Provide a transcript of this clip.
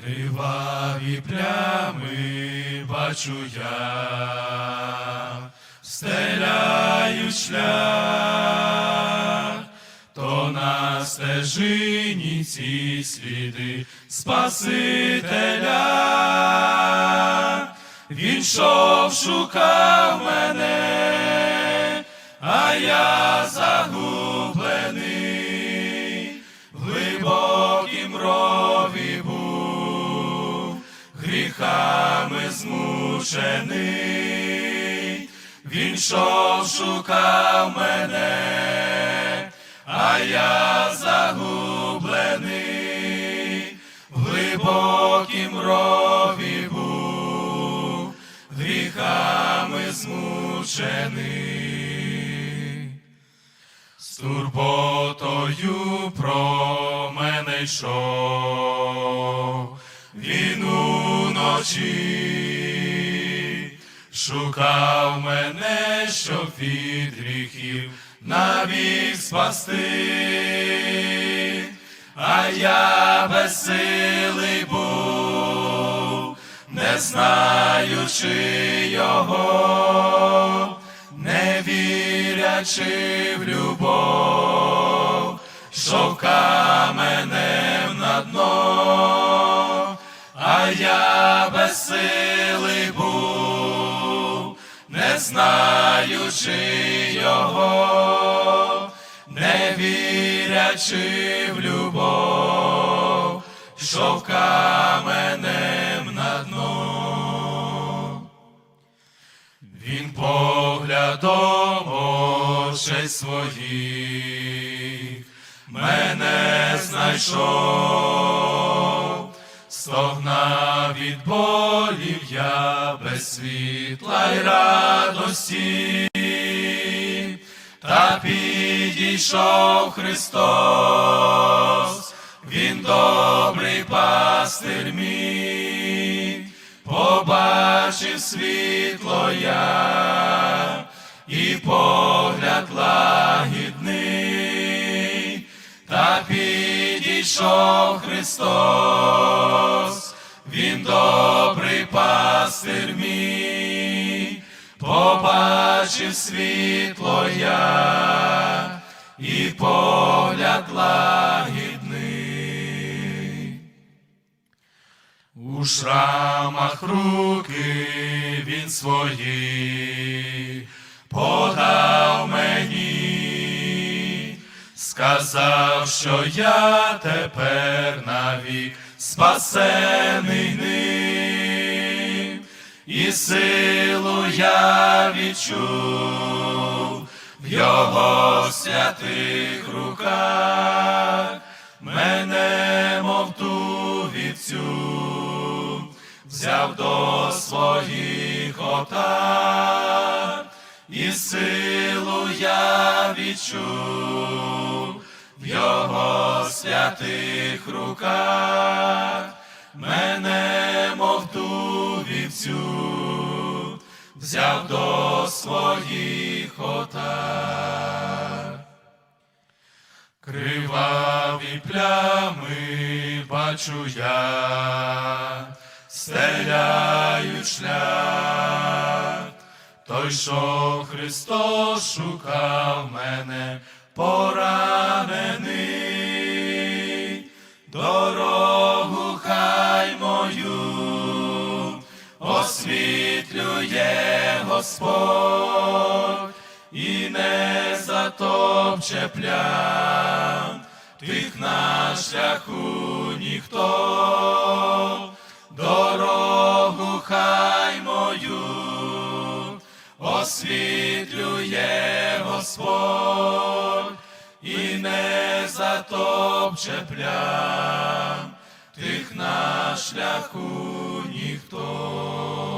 Криваві плями бачу я, стеляють шлях, то на стежині ці сліди Спасителя. Він йшов, шукав мене, а я загублений, змучений. Він йшов, шукав мене, а я загублений, в глибокім рові був, гріхами змучений. З турботою про мене йшов, він уночі шукав мене, щоб від гріхів навік спасти, а я безсилий був, не знаючи його, не вірячи в любов, що каменем на дно, а я безсилий був, знаючи його, не вірячи в любов, що каменем на дно. Він поглядом очей своїх мене знайшов, стогнав від болів я без світла й радості, та підійшов Христос, Він добрий пастир мій, побачив світло я і погляд лагідний, та підійшов Христос, пастир мій, побачив світло я і погляд лагідний. У шрамах руки він свої подав мені, сказав, що я тепер навік спасений і силу я відчув в його святих руках, мене, мов ту вівцю, взяв до своїх отар, і силу я відчув в його святих руках, мене, вівцю, взяв до своїх отар. Криваві плями бачу я, стеляють шлях, той, що Христос шукав мене, поранений, освітлює Господь і не затопче плям. Тих на шляху ніхто, дорогу хай мою. Освітлює Господь і не затопче плям тих на шляху ніхто.